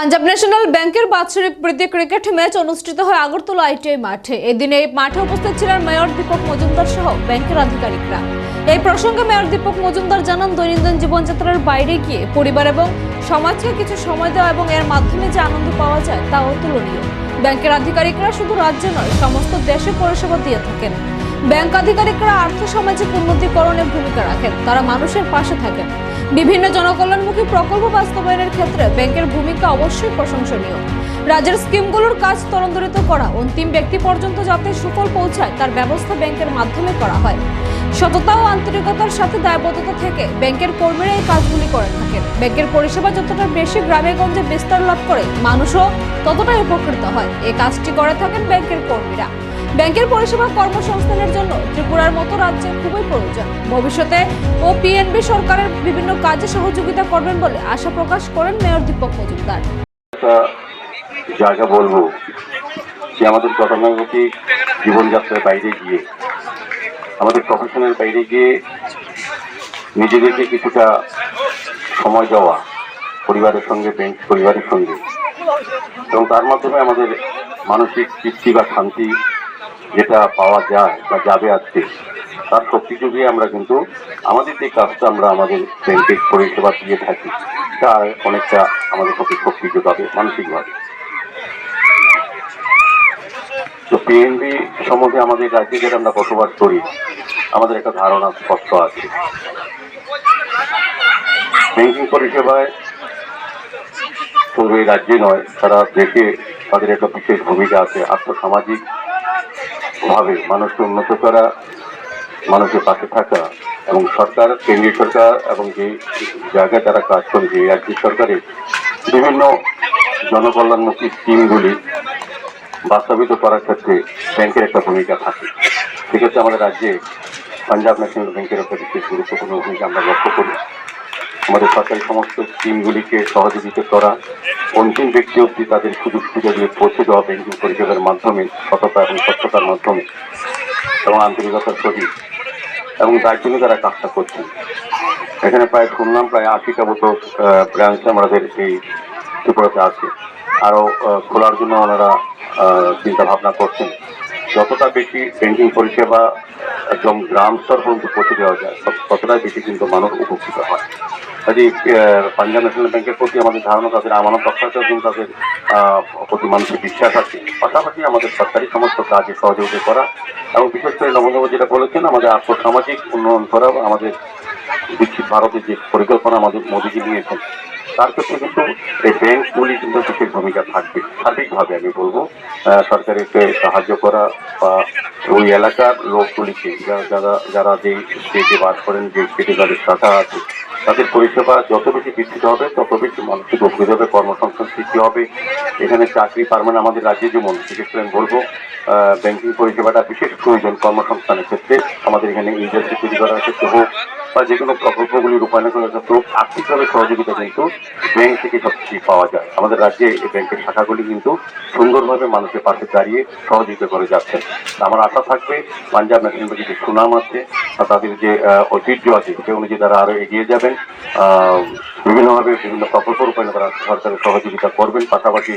Punjab national ব্যাংকের বাৎসরিক প্রীতি cricket match অনুষ্ঠিত হয় আগরতলা আইটিআই মাঠে। এদিন এই মাঠে উপস্থিত ছিলেন মেয়র দীপক মজুমদার সহ ব্যাংকের আধিকারিকরা। এই প্রসঙ্গে মেয়র দীপক মজুমদার জানান, দৈনন্দিন জীবনযাত্রার বাইরে গিয়ে পরিবার এবং সমাজকে কিছু সময় দেওয়া এবং এর মাধ্যমে যে আনন্দ পাওয়া যায় তা অতুলনীয়। ব্যাংকের আধিকারিকরা শুধু রাজ্যে নয়, সমস্ত দেশে পরিষেবা দিয়ে থাকেন। ব্যাংক আধিকারিকরা আর্থ সামাজিক উন্নতিকরণে ভূমিকা রাখেন, তারা মানুষের পাশে থাকেন। বিভিন্ন জনকল্যাণমুখী প্রকল্প বাস্তবায়নের ক্ষেত্রে ব্যাংকের ভূমিকা অবশ্যই প্রশংসনীয়। রাজ্যের স্কিমগুলোর কাজ ত্বরান্বিত করা, অন্তিম ব্যক্তি পর্যন্ত যাতে সুফল পৌঁছায়, তার ব্যবস্থা ব্যাংকের মাধ্যমে করা হয়। সততা ও আন্তরিকতার সাথে দায়বদ্ধতা থেকে ব্যাংকের কর্মীরা এই কাজগুলি করে থাকেন। ব্যাংকের পরিষেবা যতটা বেশি গ্রামে গঞ্জে বিস্তার লাভ করে, মানুষও ততটাই উপকৃত হয়। এই কাজটি করে থাকেন ব্যাংকের কর্মীরা। ব্যাংকের পরিষেবা কর্মসংস্থানের জন্য ত্রিপুরার মতো রাজ্যে খুবই প্রয়োজন। ভবিষ্যতে ও পিএনবি সরকারের বিভিন্ন কাজে সহযোগিতা করবেন বলে আশা প্রকাশ করেন মেয়র দীপক মজুমদার। জায়গা বলব যে আমাদের গতানুগতিক জীবনযাত্রার বাইরে গিয়ে, আমাদের প্রফেশনের বাইরে গিয়ে নিজেদেরকে কিছুটা সময় দেওয়া, পরিবারের সঙ্গে ব্যাংক পরিবারের সঙ্গে। এবং তার মাধ্যমে আমাদের মানসিক তৃপ্তি বা শান্তি যেটা পাওয়া যায় বা যাবে আজকে, তার শক্তি যুগে আমরা কিন্তু আমাদের যে কাজটা আমরা আমাদের ব্যাংকের পরিষেবা দিয়ে থাকি তার অনেকটা আমাদের প্রতি শক্তি যোগাবে মানসিকভাবে। তো পিএনবি সম্বন্ধে আমাদের রাজ্যে যেটা আমরা বসবাস করি, আমাদের একটা ধারণা স্পষ্ট আছে। ব্যাংকিং পরিষেবায় শুধু এই রাজ্যে নয়, সারা দেশে তাদের একটা বিশেষ ভূমিকা আছে, আর্থসামাজিক ভাবে মানুষকে উন্নত করা, মানুষের পাশে থাকা এবং সরকার কেন্দ্রীয় সরকার এবং যে জায়গায় তারা কাজ করে যে রাজ্য সরকারের বিভিন্ন জনকল্যাণমুখী স্কিমগুলি বাস্তবিত করার ক্ষেত্রে ব্যাংকের একটা ভূমিকা থাকে। সেক্ষেত্রে আমাদের রাজ্যে পাঞ্জাব ন্যাশনাল ব্যাংকের একটা বিশেষ গুরুত্বপূর্ণ ভূমিকা আমরা লক্ষ্য করি। আমাদের সরকারি সমস্ত স্কিমগুলিকে সহযোগিতা করা। অন্তিম ব্যক্তি অব্দি তাদের সুযোগ সুযোগে পৌঁছে দেওয়া ব্যাংকিং পরিষেবার মাধ্যমে, সততা এবং স্বচ্ছতার মাধ্যমে এবং আন্তরিকতার সহিত এবং তার জন্য তারা কাজটা করছেন। এখানে প্রায় শুনলাম প্রায় আশিটা মতো ব্রাঞ্চ আমাদের এই ত্রিপুরাতে আছে। আরও খোলার জন্য ওনারা চিন্তা ভাবনা করছেন। যতটা বেশি ব্যাংকিং পরিষেবা একদম গ্রাম স্তর পর্যন্ত পৌঁছে দেওয়া যায় তত- ততটাই বেশি কিন্তু মানুষ উপকৃত হয়। কাজে পাঞ্জাব ন্যাশনাল ব্যাংকের প্রতি আমাদের ধারণা, তাদের আমানত রক্ষাতে এবং তাদের প্রতি মানুষের বিশ্বাস আছে। পাশাপাশি আমাদের সরকারি সমস্ত কাজে সহযোগিতা করা এবং বিশেষ করে নবনব যেটা বলেছেন, আমাদের আর্থসামাজিক উন্নয়ন করা, আমাদের বিকশিত ভারতের যে পরিকল্পনা আমাদের মোদীজি নিয়েছেন, তার ক্ষেত্রে কিন্তু এই ব্যাংকগুলি কিন্তু বিশেষ ভূমিকা থাকবে। সার্বিকভাবে আমি বলব সরকারকে সাহায্য করা বা ওই এলাকার লোকগুলিকে যারা যারা যে স্টেটে বাস করেন যে স্টেটে তাদের শাখা আছে তাদের পরিষেবা যত বেশি বিস্তৃত হবে, তত বেশি মানসিক উপকৃত হবে কর্মসংস্থান সৃষ্টি হবে। এখানে চাকরি পারমান আমাদের রাজ্যে, যেমন করে আমি বলব ব্যাংকিং পরিষেবাটা বিশেষ প্রয়োজন কর্মসংস্থানের ক্ষেত্রে। আমাদের এখানে ইন্ডাস্ট্রি তৈরি করার ক্ষেত্রে হোক বা যে কোনো প্রকল্পগুলি রূপায়ণ করার ক্ষেত্রে হোক, আর্থিকভাবে সহযোগিতা কিন্তু ব্যাংক থেকে সবকিছু পাওয়া যায়। আমাদের রাজ্যে এই ব্যাংকের শাখাগুলি কিন্তু সুন্দরভাবে মানুষের পাশে দাঁড়িয়ে সহযোগিতা করে যাচ্ছে। আমার আশা থাকবে, পাঞ্জাব ন্যাশনাল ব্যাংকের সুনাম আছে তাদের যে ঐতিহ্য আছে সে অনুযায়ী তারা আরও এগিয়ে যাবেন। বিভিন্নভাবে বিভিন্ন প্রকল্প রূপায়ণ করার সরকারের সহযোগিতা করবেন, পাশাপাশি